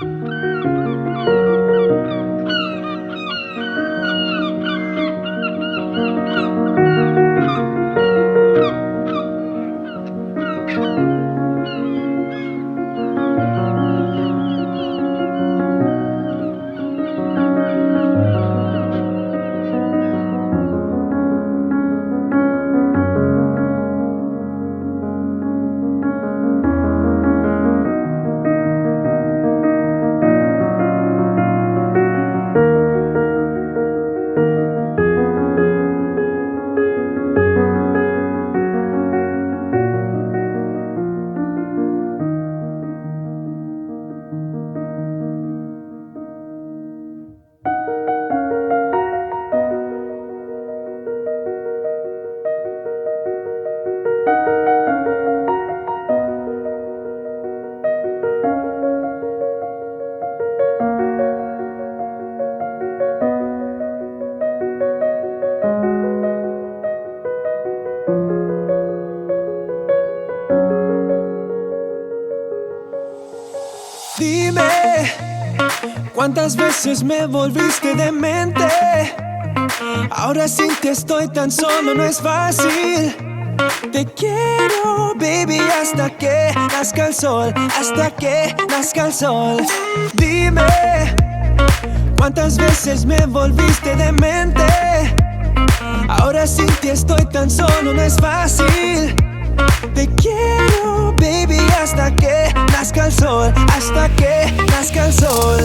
Música ¿cuántas veces me volviste demente? Ahora sin ti estoy tan solo, no es fácil. Te quiero, baby, hasta que nazca el sol, hasta que nazca el sol. Dime, ¿cuántas veces me volviste demente? Ahora sin ti estoy tan solo, no es fácil. Te quiero, baby, hasta que nazca el sol, hasta que nazca el sol.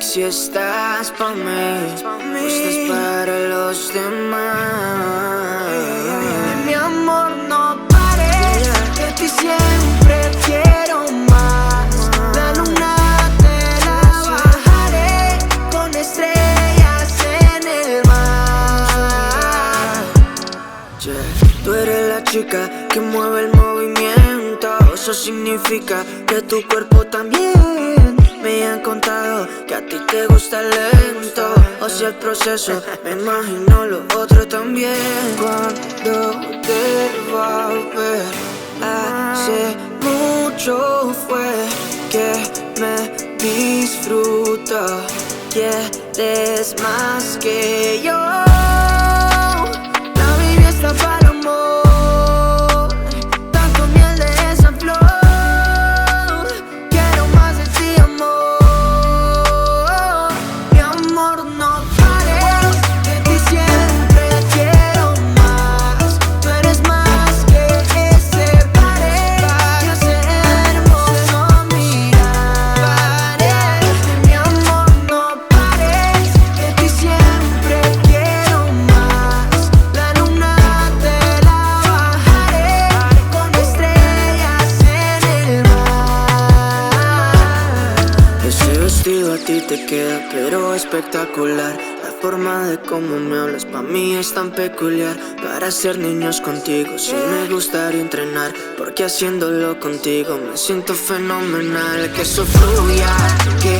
Si estás pa' mí? ¿O estás para los demás? Mi amor, no pares, que ti siempre quiero más. La luna te la bajaré con estrellas en el mar. Tú eres la chica que mueve el movimiento. Eso significa que tu cuerpo también. Que a ti te gusta lento. Sea, el proceso, me imagino lo otro también. Cuando te va a ver, hace mucho fue que me disfruto. Quieres más que yo. La Biblia está para La forma de cómo me hablas pa' mí es tan peculiar. Para ser niños contigo, sí me gustaría entrenar. Porque haciéndolo contigo me siento fenomenal. Que eso fluya, que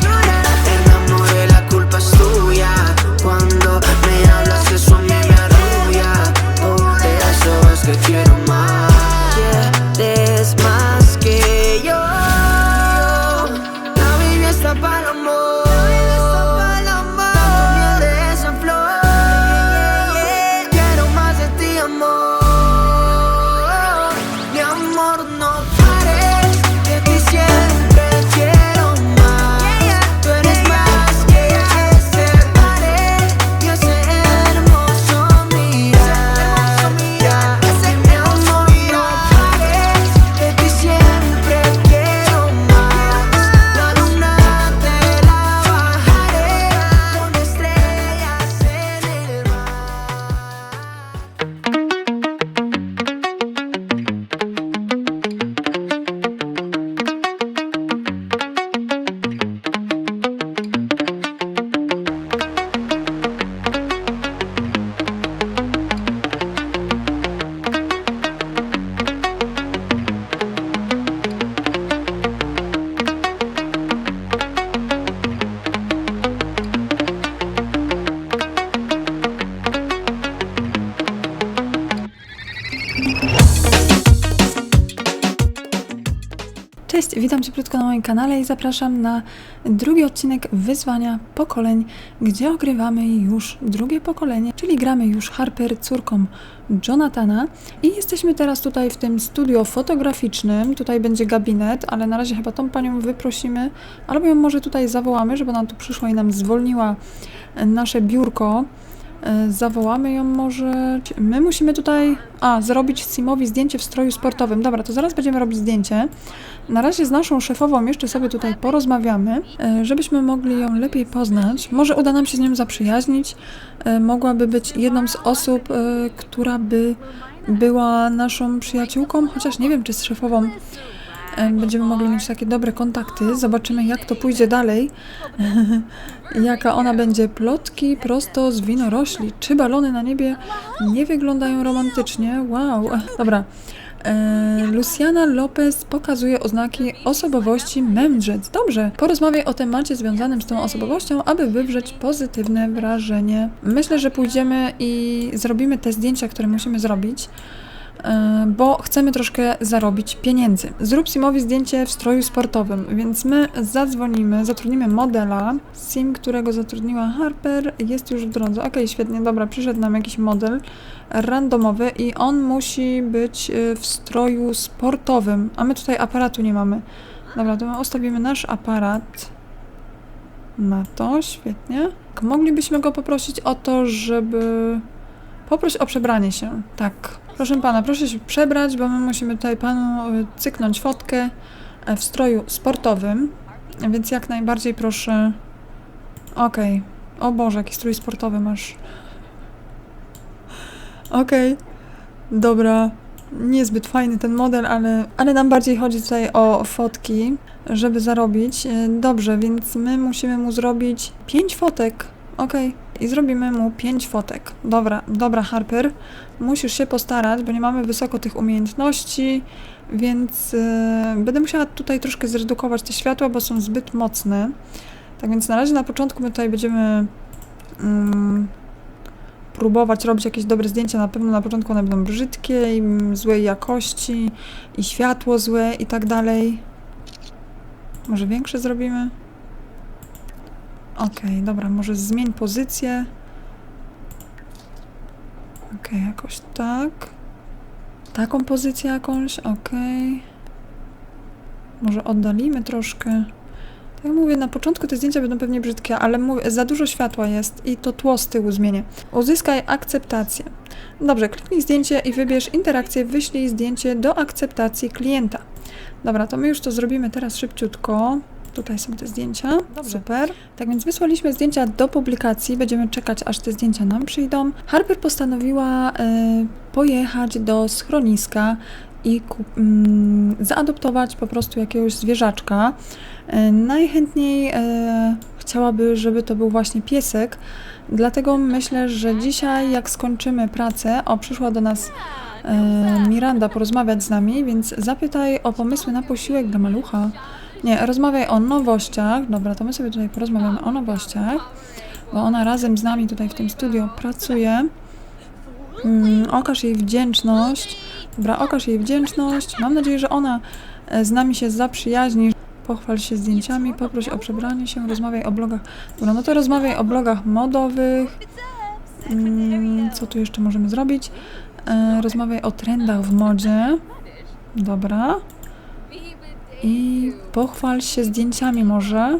moim kanale i zapraszam na drugi odcinek Wyzwania Pokoleń, gdzie ogrywamy już drugie pokolenie, czyli gramy już Harper córką Jonathana i jesteśmy teraz tutaj w tym studio fotograficznym, tutaj będzie gabinet, ale na razie chyba tą panią wyprosimy, albo ją może tutaj zawołamy, żeby ona tu przyszła i nam zwolniła nasze biurko. E, Zawołamy ją może. My musimy tutaj. A, zrobić Simowi zdjęcie w stroju sportowym. Dobra, to zaraz będziemy robić zdjęcie. Na razie z naszą szefową jeszcze sobie tutaj porozmawiamy, e, żebyśmy mogli ją lepiej poznać. Może uda nam się z nią zaprzyjaźnić. E, Mogłaby być jedną z osób, która by była naszą przyjaciółką, chociaż nie wiem, czy z szefową będziemy mogli mieć takie dobre kontakty. Zobaczymy, jak to pójdzie dalej. Jaka ona będzie plotki prosto z winorośli. Czy balony na niebie nie wyglądają romantycznie? Wow. Dobra. E, Luciana Lopez pokazuje oznaki osobowości mędrzec. Dobrze, porozmawiaj o temacie związanym z tą osobowością, aby wywrzeć pozytywne wrażenie. Myślę, że pójdziemy i zrobimy te zdjęcia, które musimy zrobić bo chcemy troszkę zarobić pieniędzy. Zrób Simowi zdjęcie w stroju sportowym, więc my zadzwonimy, zatrudnimy modela. Sim, którego zatrudniła Harper, jest już w drodze. Okej, świetnie, dobra, przyszedł nam jakiś model randomowy i on musi być y, w stroju sportowym, a my tutaj aparatu nie mamy. Dobra, to my ustawimy nasz aparat na to, świetnie. Moglibyśmy go poprosić o to, żeby Poproś o przebranie się. Tak. Proszę pana, proszę się przebrać, bo my musimy tutaj panu y, cyknąć fotkę e, w stroju sportowym. Więc jak najbardziej proszę. Okej. O Boże, jaki strój sportowy masz. Okej. Dobra. Niezbyt fajny ten model, ale, ale nam bardziej chodzi tutaj o fotki, żeby zarobić. E, Dobrze, więc my musimy mu zrobić 5 fotek. Okej. I zrobimy mu 5 fotek. Dobra, dobra, Harper. Musisz się postarać, bo nie mamy wysoko tych umiejętności, więc e, będę musiała tutaj troszkę zredukować te światła, bo są zbyt mocne. Tak więc na razie na początku my tutaj będziemy mm, próbować robić jakieś dobre zdjęcia. Na pewno na początku one będą brzydkie i mm, złej jakości, i światło złe i tak dalej. Może większe zrobimy? Okej, dobra, może zmień pozycję. Okej, jakoś tak. Taką pozycję jakąś, okej. Może oddalimy troszkę. Tak jak mówię, na początku te zdjęcia będą pewnie brzydkie, ale mówię, za dużo światła jest i to tło z tyłu zmienię. Uzyskaj akceptację. Dobrze, kliknij zdjęcie i wybierz interakcję, wyślij zdjęcie do akceptacji klienta. Dobra, to my już to zrobimy teraz szybciutko. Tutaj są te zdjęcia. Super. Tak więc wysłaliśmy zdjęcia do publikacji. Będziemy czekać, aż te zdjęcia nam przyjdą. Harper postanowiła e, pojechać do schroniska i mm, zaadoptować po prostu jakiegoś zwierzaczka. E, najchętniej e, chciałaby, żeby to był właśnie piesek. Dlatego myślę, że dzisiaj, jak skończymy pracę, o, przyszła do nas e, Miranda porozmawiać z nami, więc zapytaj o pomysły na posiłek dla malucha. Nie, rozmawiaj o nowościach. Dobra, to my sobie tutaj porozmawiamy o nowościach, bo ona razem z nami tutaj w tym studio pracuje. Mm, okaż jej wdzięczność. Dobra, okaż jej wdzięczność. Mam nadzieję, że ona e, z nami się zaprzyjaźni. Pochwal się zdjęciami, poproś o przebranie się, rozmawiaj o blogach. Dobra, no to rozmawiaj o blogach modowych. Mm, co tu jeszcze możemy zrobić? E, rozmawiaj o trendach w modzie. Dobra. I pochwal się zdjęciami może.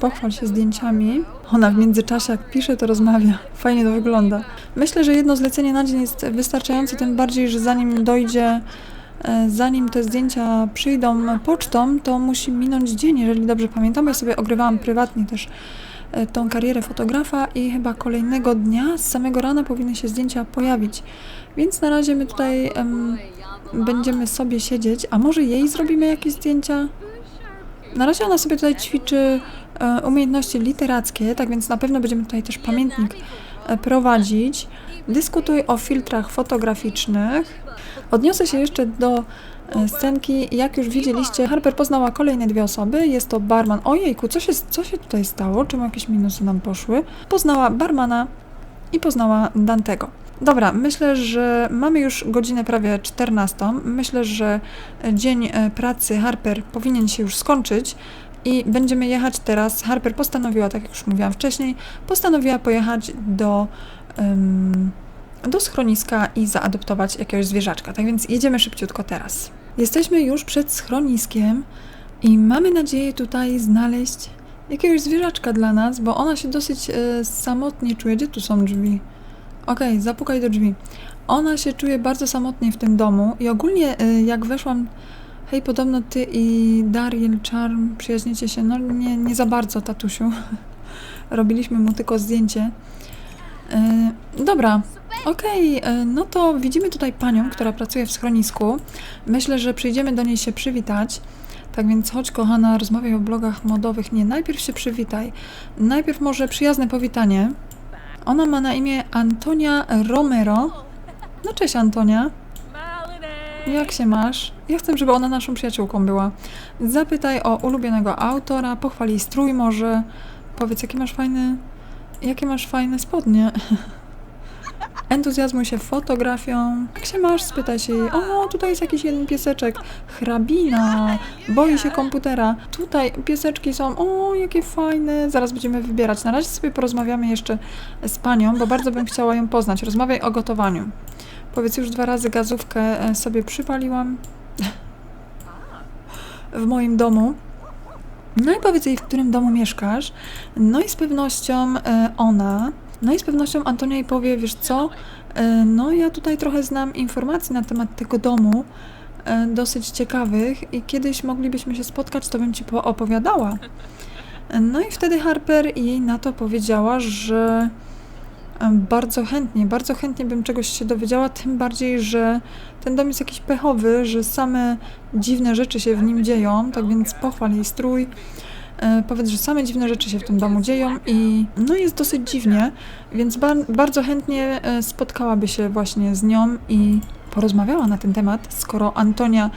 Pochwal się zdjęciami. Ona w międzyczasie jak pisze, to rozmawia. Fajnie to wygląda. Myślę, że jedno zlecenie na dzień jest wystarczające, tym bardziej, że zanim dojdzie, e, zanim te zdjęcia przyjdą pocztą, to musi minąć dzień, jeżeli dobrze pamiętam. Ja sobie ogrywałam prywatnie też e, tą karierę fotografa i chyba kolejnego dnia z samego rana powinny się zdjęcia pojawić. Więc na razie my tutaj będziemy sobie siedzieć, a może jej zrobimy jakieś zdjęcia? Na razie ona sobie tutaj ćwiczy e, umiejętności literackie, tak więc na pewno będziemy tutaj też pamiętnik e, prowadzić. Dyskutuj o filtrach fotograficznych. Odniosę się jeszcze do e, scenki. Jak już widzieliście, Harper poznała kolejne dwie osoby. Jest to barman. Ojejku, co się, co się tutaj stało? Czemu jakieś minusy nam poszły? Poznała barmana i poznała Dantego. Dobra, myślę, że mamy już godzinę prawie 14. Myślę, że dzień e, pracy Harper powinien się już skończyć i będziemy jechać teraz. Harper postanowiła, tak jak już mówiłam wcześniej, postanowiła pojechać do, em, do schroniska i zaadoptować jakiegoś zwierzaczka. Tak więc jedziemy szybciutko teraz. Jesteśmy już przed schroniskiem i mamy nadzieję tutaj znaleźć jakiegoś zwierzaczka dla nas, bo ona się dosyć e, samotnie czuje. Gdzie tu są drzwi? Okej, zapukaj do drzwi. Ona się czuje bardzo samotnie w tym domu i ogólnie y, jak weszłam, hej, podobno ty i Dariel Charm przyjaźnicie się, no nie, nie za bardzo, tatusiu. Robiliśmy mu tylko zdjęcie. Y, dobra, okej, y, no to widzimy tutaj panią, która pracuje w schronisku. Myślę, że przyjdziemy do niej się przywitać. Tak więc chodź, kochana, rozmawiaj o blogach modowych. Nie, najpierw się przywitaj. Najpierw może przyjazne powitanie. Ona ma na imię Antonia Romero. No cześć Antonia. Jak się masz? Ja chcę, żeby ona naszą przyjaciółką była. Zapytaj o ulubionego autora, pochwal jej strój może. Powiedz, jaki masz fajny... Jakie masz fajne spodnie. Entuzjazmuj się fotografią. Jak się masz? Spytaj się jej. O, tutaj jest jakiś jeden pieseczek. Hrabina. Boi się komputera. Tutaj pieseczki są. O, jakie fajne. Zaraz będziemy wybierać. Na razie sobie porozmawiamy jeszcze z panią, bo bardzo bym chciała ją poznać. Rozmawiaj o gotowaniu. Powiedz, już dwa razy gazówkę e, sobie przypaliłam w moim domu. No i powiedz jej, w którym domu mieszkasz. No i z pewnością e, ona, no i z pewnością Antonia jej powie, wiesz co, e, no ja tutaj trochę znam informacji na temat tego domu, e, dosyć ciekawych i kiedyś moglibyśmy się spotkać, to bym ci opowiadała. No i wtedy Harper jej na to powiedziała, że e, bardzo chętnie, bardzo chętnie bym czegoś się dowiedziała, tym bardziej, że ten dom jest jakiś pechowy, że same dziwne rzeczy się w nim dzieją, tak więc pochwal jej strój. E, Powiedz, że same dziwne rzeczy się w tym domu dzieją i no jest dosyć dziwnie, więc ba bardzo chętnie e, spotkałaby się właśnie z nią i porozmawiała na ten temat, skoro Antonia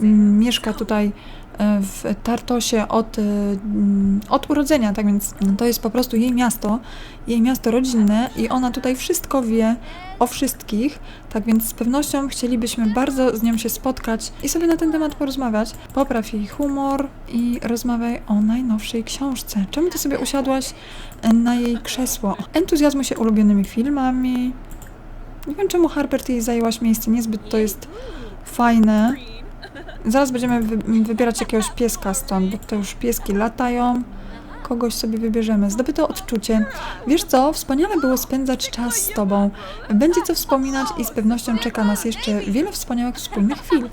mm, mieszka tutaj e, w Tartosie od, mm, od urodzenia, tak więc to jest po prostu jej miasto, jej miasto rodzinne i ona tutaj wszystko wie o wszystkich, tak więc z pewnością chcielibyśmy bardzo z nią się spotkać i sobie na ten temat porozmawiać. Popraw jej humor i rozmawiaj o najnowszej książce. Czemu ty sobie usiadłaś na jej krzesło? Entuzjazmuj się ulubionymi filmami. Nie wiem czemu Harper ty jej zajęłaś miejsce, niezbyt to jest fajne. Zaraz będziemy wy wybierać jakiegoś pieska stąd, bo to już pieski latają. Kogoś sobie wybierzemy. Zdobyto odczucie. Wiesz co, wspaniale było spędzać czas z tobą. Będzie co wspominać i z pewnością czeka nas jeszcze wiele wspaniałych wspólnych chwil.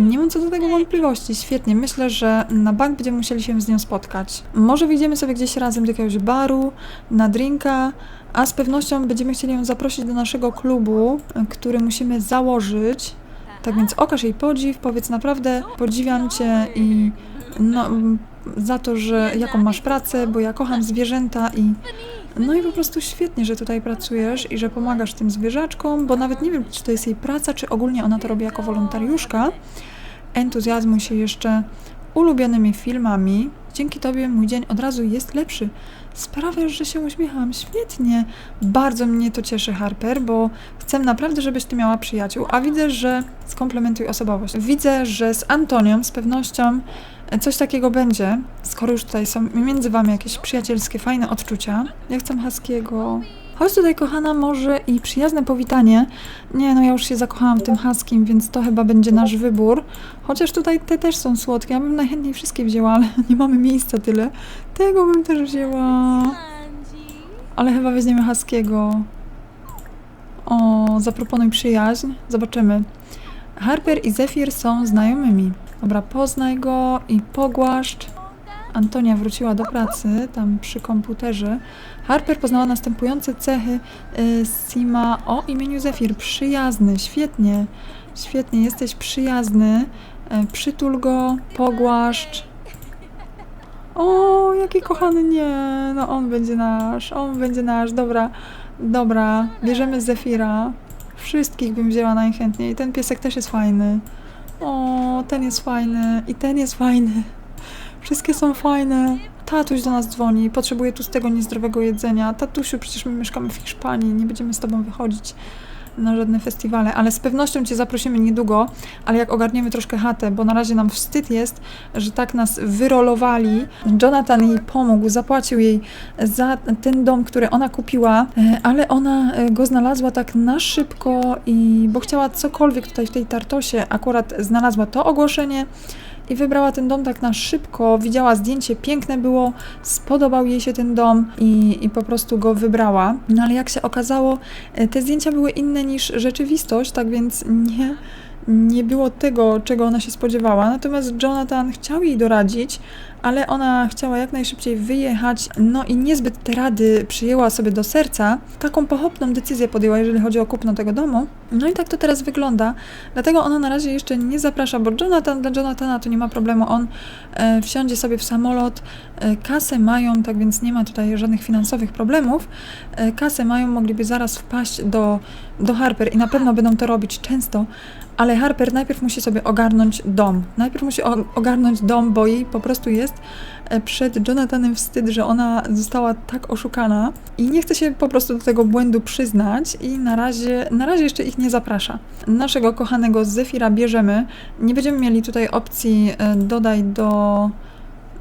Nie mam co do tego wątpliwości. Świetnie. Myślę, że na bank będziemy musieli się z nią spotkać. Może wyjdziemy sobie gdzieś razem do jakiegoś baru, na drinka, a z pewnością będziemy chcieli ją zaprosić do naszego klubu, który musimy założyć. Tak więc okaż jej podziw, powiedz naprawdę podziwiam Cię i no, za to, że jaką masz pracę, bo ja kocham zwierzęta i no i po prostu świetnie, że tutaj pracujesz i że pomagasz tym zwierzaczkom, bo nawet nie wiem, czy to jest jej praca, czy ogólnie ona to robi jako wolontariuszka. Entuzjazmuj się jeszcze ulubionymi filmami. Dzięki Tobie mój dzień od razu jest lepszy. Sprawiasz, że się uśmiecham. Świetnie. Bardzo mnie to cieszy, Harper, bo chcę naprawdę, żebyś Ty miała przyjaciół. A widzę, że skomplementuj osobowość. Widzę, że z Antonią z pewnością coś takiego będzie, skoro już tutaj są między Wami jakieś przyjacielskie, fajne odczucia. Ja chcę Haskiego. Chodź tutaj, kochana, może i przyjazne powitanie. Nie, no ja już się zakochałam w tym Haskim, więc to chyba będzie nasz wybór. Chociaż tutaj te też są słodkie. Ja bym najchętniej wszystkie wzięła, ale nie mamy miejsca tyle. Tego bym też wzięła. Ale chyba weźmiemy Haskiego. O, zaproponuj przyjaźń. Zobaczymy. Harper i Zephyr są znajomymi. Dobra, poznaj go i pogłaszcz. Antonia wróciła do pracy, tam przy komputerze. Harper poznała następujące cechy y, Sima o imieniu Zephyr. Przyjazny, świetnie, świetnie, jesteś przyjazny. Y, przytul go, pogłaszcz. O, jaki kochany, nie, no on będzie nasz, on będzie nasz, dobra, dobra, bierzemy Zefira. Wszystkich bym wzięła najchętniej, ten piesek też jest fajny. O, ten jest fajny i ten jest fajny. Wszystkie są fajne. Tatuś do nas dzwoni, potrzebuje tu z tego niezdrowego jedzenia. Tatusiu, przecież my mieszkamy w Hiszpanii, nie będziemy z tobą wychodzić. Na żadne festiwale, ale z pewnością Cię zaprosimy niedługo, ale jak ogarniemy troszkę chatę, bo na razie nam wstyd jest, że tak nas wyrolowali. Jonathan jej pomógł, zapłacił jej za ten dom, który ona kupiła, e, ale ona e, go znalazła tak na szybko i bo chciała cokolwiek tutaj w tej Tartosie, akurat znalazła to ogłoszenie i wybrała ten dom tak na szybko. Widziała zdjęcie, piękne było, spodobał jej się ten dom i, i po prostu go wybrała. No ale jak się okazało, e, te zdjęcia były inne niż rzeczywistość, tak więc nie, nie było tego, czego ona się spodziewała. Natomiast Jonathan chciał jej doradzić, ale ona chciała jak najszybciej wyjechać, no i niezbyt te rady przyjęła sobie do serca. Taką pochopną decyzję podjęła, jeżeli chodzi o kupno tego domu. No i tak to teraz wygląda. Dlatego ona na razie jeszcze nie zaprasza, bo Jonathan, dla Jonathana to nie ma problemu. On e, wsiądzie sobie w samolot, e, kasę mają, tak więc nie ma tutaj żadnych finansowych problemów. E, kasę mają, mogliby zaraz wpaść do, do Harper i na pewno będą to robić często, ale Harper najpierw musi sobie ogarnąć dom. Najpierw musi ogarnąć dom, bo jej po prostu jest e, przed Jonathanem wstyd, że ona została tak oszukana i nie chce się po prostu do tego błędu przyznać i na razie, na razie jeszcze ich nie zaprasza. Naszego kochanego Zefira bierzemy. Nie będziemy mieli tutaj opcji e, dodaj do,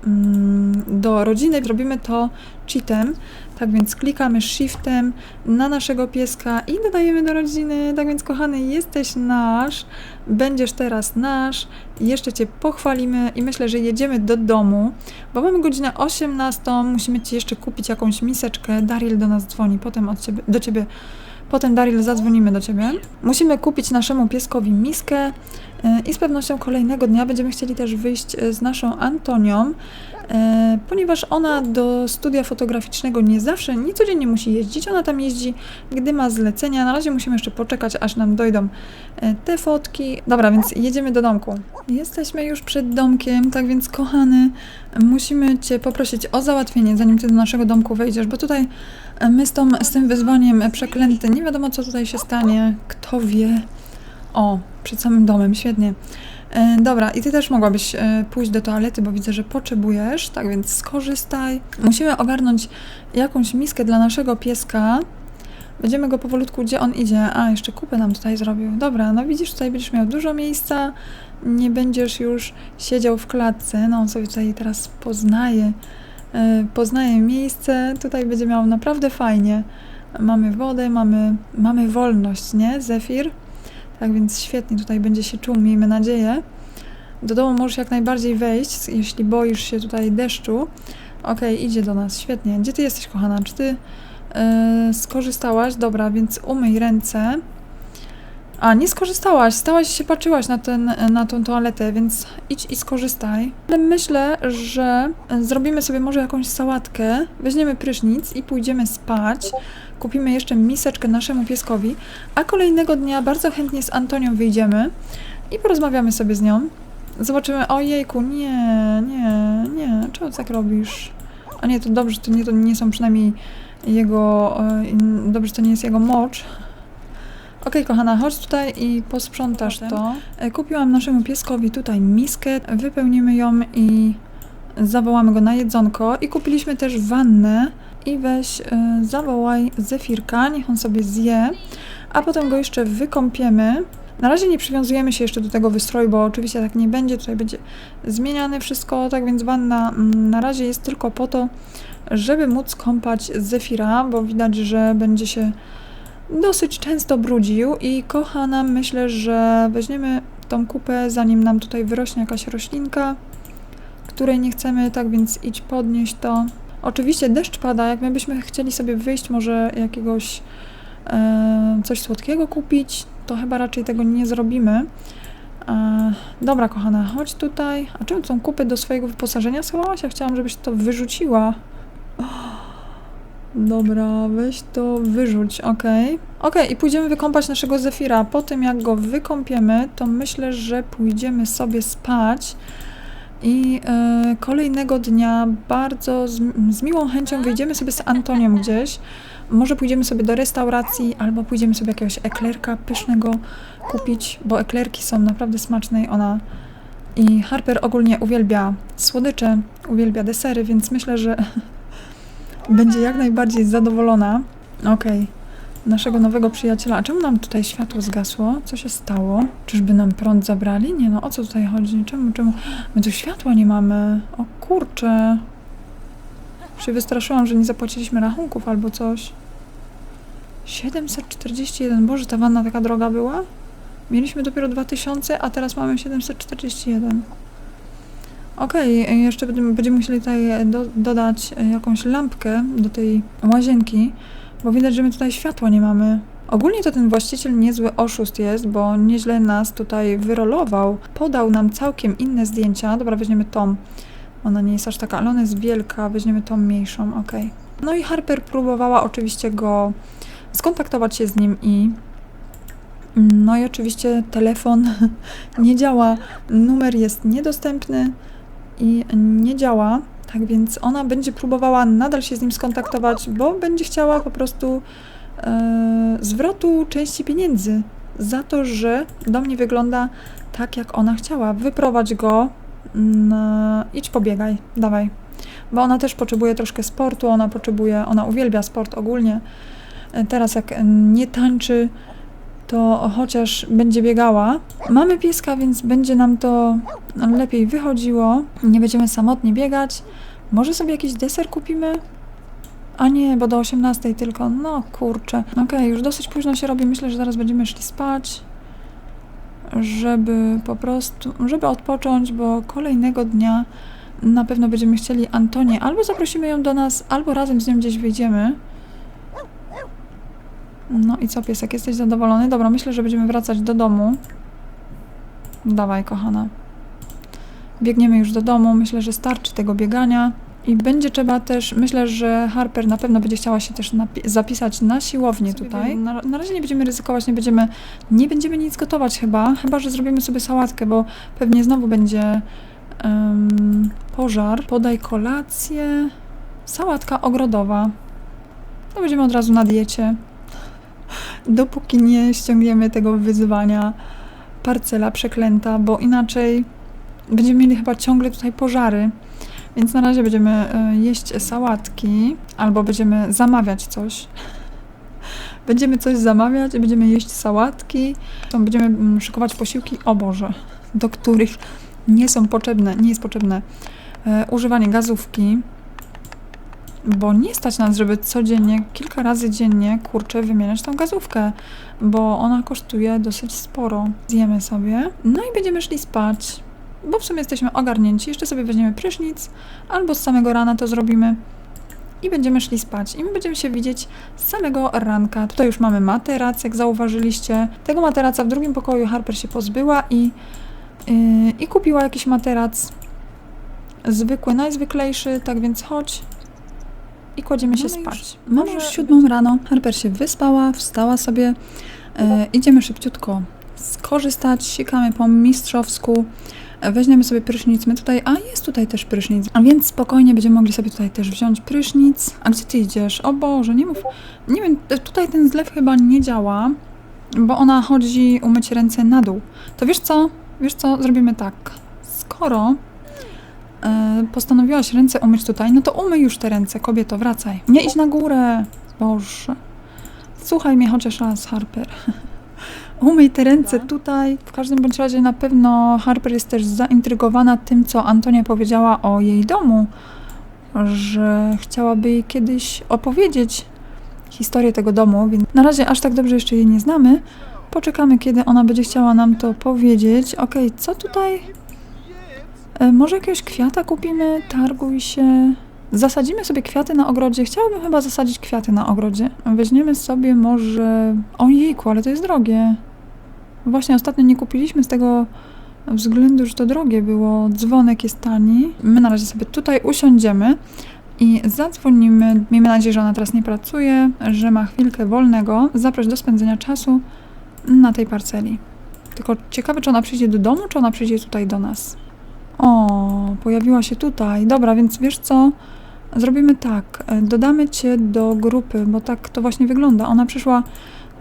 mm, do rodziny. Zrobimy to cheatem. Tak więc klikamy shiftem na naszego pieska i dodajemy do rodziny. Tak więc, kochany, jesteś nasz, będziesz teraz nasz. Jeszcze Cię pochwalimy i myślę, że jedziemy do domu, bo mamy godzinę 18. Musimy Ci jeszcze kupić jakąś miseczkę. Daryl do nas dzwoni, potem od ciebie, do Ciebie. Potem Daryl zadzwonimy do Ciebie. Musimy kupić naszemu pieskowi miskę e, i z pewnością kolejnego dnia będziemy chcieli też wyjść e, z naszą Antonią, e, ponieważ ona do studia fotograficznego nie zawsze, nie codziennie musi jeździć. Ona tam jeździ, gdy ma zlecenia. Na razie musimy jeszcze poczekać, aż nam dojdą te fotki. Dobra, więc jedziemy do domku. Jesteśmy już przed domkiem, tak więc kochany, musimy Cię poprosić o załatwienie, zanim Ty do naszego domku wejdziesz, bo tutaj e, my z, tą, z tym wyzwaniem e, przeklęty, nie wiadomo co tutaj się stanie, kto wie. O, przed samym domem, świetnie. E, dobra, i ty też mogłabyś e, pójść do toalety, bo widzę, że potrzebujesz, tak więc skorzystaj. Musimy ogarnąć jakąś miskę dla naszego pieska. Będziemy go powolutku, gdzie on idzie. A, jeszcze kupę nam tutaj zrobił. Dobra, no widzisz, tutaj będziesz miał dużo miejsca. Nie będziesz już siedział w klatce. No, on sobie tutaj teraz poznaje, e, poznaje miejsce. Tutaj będzie miał naprawdę fajnie. Mamy wodę, mamy, mamy wolność, nie? Zefir. Tak więc świetnie tutaj będzie się czuł, miejmy nadzieję. Do domu możesz jak najbardziej wejść, jeśli boisz się tutaj deszczu. Okej, idzie do nas, świetnie. Gdzie ty jesteś, kochana? Czy ty e, skorzystałaś? Dobra, więc umyj ręce. A, nie skorzystałaś, stałaś się, patrzyłaś na, ten, na tą toaletę, więc idź i skorzystaj. Ale myślę, że zrobimy sobie może jakąś sałatkę, weźmiemy prysznic i pójdziemy spać. Kupimy jeszcze miseczkę naszemu pieskowi, a kolejnego dnia bardzo chętnie z Antonią wyjdziemy i porozmawiamy sobie z nią. Zobaczymy, ojejku, nie, nie, nie, czemu tak robisz? A nie, to dobrze, to nie, to nie są przynajmniej jego, e, dobrze, to nie jest jego mocz. Okej, kochana, chodź tutaj i posprzątasz to. E, Kupiłam naszemu pieskowi tutaj miskę, wypełnimy ją i zawołamy go na jedzonko. I kupiliśmy też wannę i weź, e, zawołaj Zefirka, niech on sobie zje, a potem go jeszcze wykąpiemy. Na razie nie przywiązujemy się jeszcze do tego wystroju, bo oczywiście tak nie będzie, tutaj będzie zmieniane wszystko, tak więc wanna mm, na razie jest tylko po to, żeby móc kąpać Zefira, bo widać, że będzie się dosyć często brudził i kochana, myślę, że weźmiemy tą kupę, zanim nam tutaj wyrośnie jakaś roślinka, której nie chcemy, tak więc idź podnieść to. Oczywiście deszcz pada, jak my byśmy chcieli sobie wyjść, może jakiegoś e, coś słodkiego kupić, to chyba raczej tego nie zrobimy. E, dobra, kochana, chodź tutaj. A czemu tą kupę do swojego wyposażenia schowałaś? Ja chciałam, żebyś to wyrzuciła. Dobra, weź to wyrzuć, okej. Okej, i pójdziemy wykąpać naszego Zefira. Po tym jak go wykąpiemy, to myślę, że pójdziemy sobie spać. I e, kolejnego dnia bardzo z, z miłą chęcią wyjdziemy sobie z Antonią gdzieś. Może pójdziemy sobie do restauracji, albo pójdziemy sobie jakiegoś eklerka pysznego kupić, bo eklerki są naprawdę smaczne i ona i Harper ogólnie uwielbia słodycze, uwielbia desery, więc myślę, że będzie jak najbardziej zadowolona. Okej. naszego nowego przyjaciela. A czemu nam tutaj światło zgasło? Co się stało? Czyżby nam prąd zabrali? Nie no, o co tutaj chodzi? Czemu, czemu? My tu światła nie mamy. O kurczę. Się wystraszyłam, że nie zapłaciliśmy rachunków albo coś. 741. Boże, ta wanna taka droga była? Mieliśmy dopiero 2000, a teraz mamy 741. Okej, jeszcze będziemy, musieli tutaj do, dodać jakąś lampkę do tej łazienki, bo widać, że my tutaj światła nie mamy. Ogólnie to ten właściciel niezły oszust jest, bo nieźle nas tutaj wyrolował. Podał nam całkiem inne zdjęcia. Dobra, weźmiemy tą. Ona nie jest aż taka, ale ona jest wielka. Weźmiemy tą mniejszą, okej. No i Harper próbowała oczywiście go skontaktować się z nim i no i oczywiście telefon nie działa, numer jest niedostępny i nie działa. Tak więc ona będzie próbowała nadal się z nim skontaktować, bo będzie chciała po prostu e, zwrotu części pieniędzy za to, że dom nie wygląda tak, jak ona chciała. Wyprowadź go, mm, idź pobiegaj, dawaj. Bo ona też potrzebuje troszkę sportu, ona potrzebuje, ona uwielbia sport ogólnie. E, Teraz jak nie tańczy, to chociaż będzie biegała. Mamy pieska, więc będzie nam to lepiej wychodziło. Nie będziemy samotnie biegać. Może sobie jakiś deser kupimy? A nie, bo do 18 tylko. No kurczę. Okej, już dosyć późno się robi. Myślę, że zaraz będziemy szli spać. Żeby po prostu, żeby odpocząć, bo kolejnego dnia na pewno będziemy chcieli Antonię. Albo zaprosimy ją do nas, albo razem z nią gdzieś wyjdziemy. No i co, piesek, jesteś zadowolony? Dobra, myślę, że będziemy wracać do domu. Dawaj, kochana. Biegniemy już do domu. Myślę, że starczy tego biegania. I będzie trzeba też, myślę, że Harper na pewno będzie chciała się też zapisać na siłownię tutaj. Na, na razie nie będziemy ryzykować, nie będziemy, nie będziemy nic gotować chyba, chyba, że zrobimy sobie sałatkę, bo pewnie znowu będzie em, pożar. Podaj kolację. Sałatka ogrodowa. No będziemy od razu na diecie dopóki nie ściągniemy tego wyzwania parcela przeklęta, bo inaczej będziemy mieli chyba ciągle tutaj pożary. Więc na razie będziemy e, jeść sałatki albo będziemy zamawiać coś. Będziemy coś zamawiać i będziemy jeść sałatki. Będziemy mm, szykować posiłki, o Boże, do których nie są potrzebne, nie jest potrzebne e, używanie gazówki, bo nie stać nas, żeby codziennie, kilka razy dziennie, kurczę, wymieniać tą gazówkę, bo ona kosztuje dosyć sporo. Zjemy sobie, no i będziemy szli spać, bo w sumie jesteśmy ogarnięci. Jeszcze sobie weźmiemy prysznic, albo z samego rana to zrobimy i będziemy szli spać. I my będziemy się widzieć z samego ranka. Tutaj już mamy materac, jak zauważyliście. Tego materaca w drugim pokoju Harper się pozbyła i, yy, i kupiła jakiś materac zwykły, najzwyklejszy, tak więc chodź i kładziemy się Mamy już- spać. Mamy już siódmą rano, Harper się wyspała, wstała sobie, e, idziemy szybciutko skorzystać, sikamy po mistrzowsku, e, weźmiemy sobie prysznic, my tutaj, a jest tutaj też prysznic, a więc spokojnie będziemy mogli sobie tutaj też wziąć prysznic. A gdzie ty idziesz? O Boże, nie mów, nie wiem, e, tutaj ten zlew chyba nie działa, bo ona chodzi umyć ręce na dół. To wiesz co? Wiesz co? Zrobimy tak. Skoro postanowiłaś ręce umyć tutaj, no to umyj już te ręce, kobieto, wracaj. Nie idź na górę. Boże. Słuchaj mnie chociaż raz, Harper. Umyj te ręce tutaj. W każdym bądź razie na pewno Harper jest też zaintrygowana tym, co Antonia powiedziała o jej domu, że chciałaby jej kiedyś opowiedzieć historię tego domu, więc na razie aż tak dobrze jeszcze jej nie znamy. Poczekamy, kiedy ona będzie chciała nam to powiedzieć. Okej, co tutaj? E, może jakiegoś kwiata kupimy? Targuj się. Zasadzimy sobie kwiaty na ogrodzie. Chciałabym chyba zasadzić kwiaty na ogrodzie. Weźmiemy sobie może... Ojejku, ale to jest drogie. Właśnie ostatnio nie kupiliśmy z tego względu, że to drogie było. Dzwonek jest tani. My na razie sobie tutaj usiądziemy i zadzwonimy. Miejmy nadzieję, że ona teraz nie pracuje, że ma chwilkę wolnego. Zaproś do spędzenia czasu na tej parceli. Tylko ciekawe, czy ona przyjdzie do domu, czy ona przyjdzie tutaj do nas. O, pojawiła się tutaj. Dobra, więc wiesz co? Zrobimy tak. e, Dodamy cię do grupy, bo tak to właśnie wygląda. Ona przyszła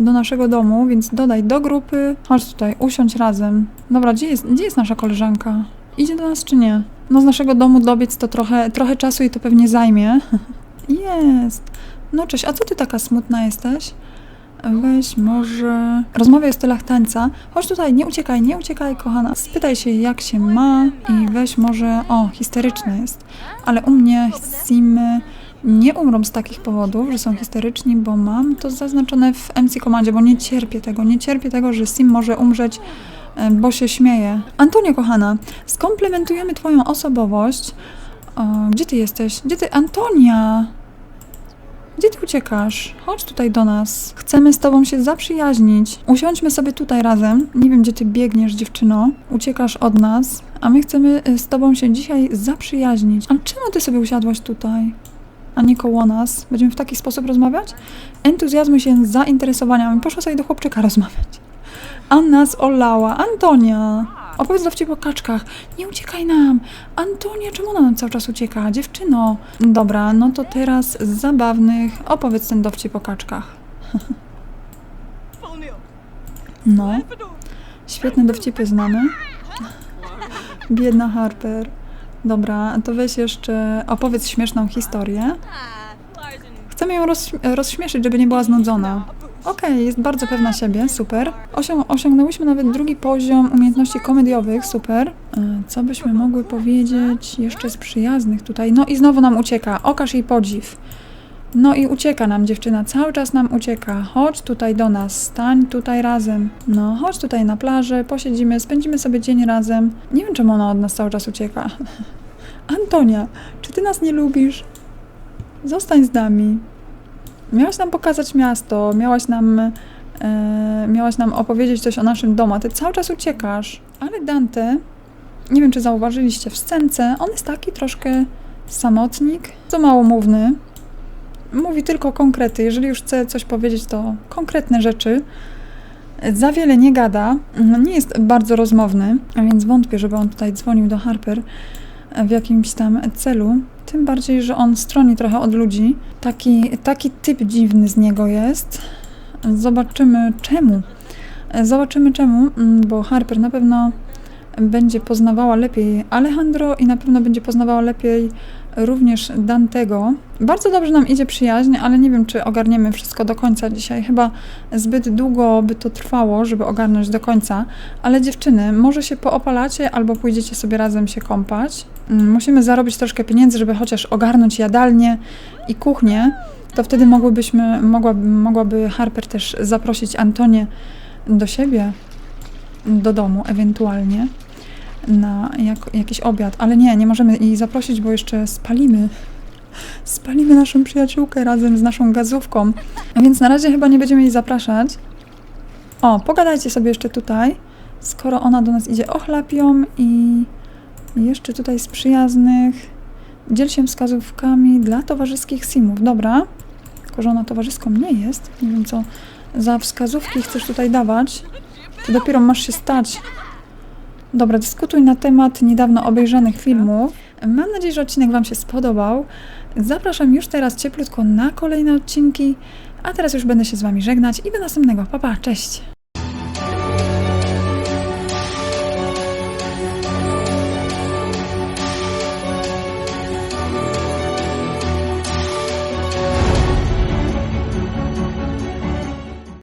do naszego domu, więc dodaj do grupy. Chodź tutaj, usiądź razem. Dobra, gdzie jest, gdzie jest nasza koleżanka? Idzie do nas czy nie? No z naszego domu dobiec to trochę, trochę czasu i to pewnie zajmie. Jest. No cześć, a co ty taka smutna jesteś? Weź może... Rozmawiaj o stylach tańca. Chodź tutaj, nie uciekaj, nie uciekaj, kochana. Spytaj się, jak się ma i weź może... O, histeryczna jest. Ale u mnie simy nie umrą z takich powodów, że są histeryczni, bo mam to zaznaczone w MC komandzie, bo nie cierpię tego. Nie cierpię tego, że sim może umrzeć, e, bo się śmieje. Antonia, kochana, skomplementujemy twoją osobowość. O, gdzie ty jesteś? Gdzie ty? Antonia! Gdzie ty uciekasz? Chodź tutaj do nas. Chcemy z tobą się zaprzyjaźnić. Usiądźmy sobie tutaj razem. Nie wiem, gdzie ty biegniesz, dziewczyno. Uciekasz od nas, a my chcemy y, z tobą się dzisiaj zaprzyjaźnić. A czemu ty sobie usiadłaś tutaj? A nie koło nas? Będziemy w taki sposób rozmawiać? Entuzjazmu się zainteresowaniami. Poszła sobie do chłopczyka rozmawiać. A nas olała. Antonia! Opowiedz dowcip o kaczkach. Nie uciekaj nam! Antonia, czemu ona nam cały czas ucieka? Dziewczyno! Dobra, no to teraz z zabawnych opowiedz ten dowcip o kaczkach. No. Świetne dowcipy znamy. Biedna Harper. Dobra, to weź jeszcze opowiedz śmieszną historię. Chcemy ją roz, rozśmieszyć, żeby nie była znudzona. Okej, jest bardzo pewna siebie, super. Osią, osiągnęłyśmy nawet drugi poziom umiejętności komediowych, super. E, Co byśmy mogły powiedzieć jeszcze z przyjaznych tutaj? No i znowu nam ucieka, okaż jej podziw. No i ucieka nam dziewczyna, cały czas nam ucieka. Chodź tutaj do nas, stań tutaj razem. No, chodź tutaj na plażę, posiedzimy, spędzimy sobie dzień razem. Nie wiem, czemu ona od nas cały czas ucieka. Antonia, czy ty nas nie lubisz? Zostań z nami. Miałaś nam pokazać miasto, miałaś nam, e, miałaś nam opowiedzieć coś o naszym domu, a ty cały czas uciekasz. Ale Dante, nie wiem czy zauważyliście w scence, on jest taki troszkę samotnik, co małomówny. Mówi tylko konkrety. Jeżeli już chce coś powiedzieć, to konkretne rzeczy. Za wiele nie gada, nie jest bardzo rozmowny, a więc wątpię, żeby on tutaj dzwonił do Harper w jakimś tam celu. Tym bardziej, że on stroni trochę od ludzi. Taki, taki typ dziwny z niego jest. Zobaczymy czemu. Zobaczymy czemu, mm, bo Harper na pewno będzie poznawała lepiej Alejandro i na pewno będzie poznawała lepiej również Dantego. Bardzo dobrze nam idzie przyjaźń, ale nie wiem, czy ogarniemy wszystko do końca dzisiaj. Chyba zbyt długo by to trwało, żeby ogarnąć do końca. Ale dziewczyny, może się poopalacie albo pójdziecie sobie razem się kąpać. Mm, Musimy zarobić troszkę pieniędzy, żeby chociaż ogarnąć jadalnię i kuchnię. To wtedy mogłybyśmy, mogłaby, mogłaby Harper też zaprosić Antonię do siebie, do domu ewentualnie na jak, jakiś obiad, ale nie, nie możemy jej zaprosić, bo jeszcze spalimy. Spalimy naszą przyjaciółkę razem z naszą gazówką. Więc na razie chyba nie będziemy jej zapraszać. O, pogadajcie sobie jeszcze tutaj, skoro ona do nas idzie, ochlap ją i jeszcze tutaj z przyjaznych. Dziel się wskazówkami dla towarzyskich simów. Dobra, tylko że ona towarzyską nie jest. Nie wiem, co za wskazówki chcesz tutaj dawać. Ty dopiero masz się stać Dobra, dyskutuj na temat niedawno obejrzanych filmów. Mam nadzieję, że odcinek Wam się spodobał. Zapraszam już teraz cieplutko na kolejne odcinki, a teraz już będę się z Wami żegnać i do następnego. Pa, pa, cześć!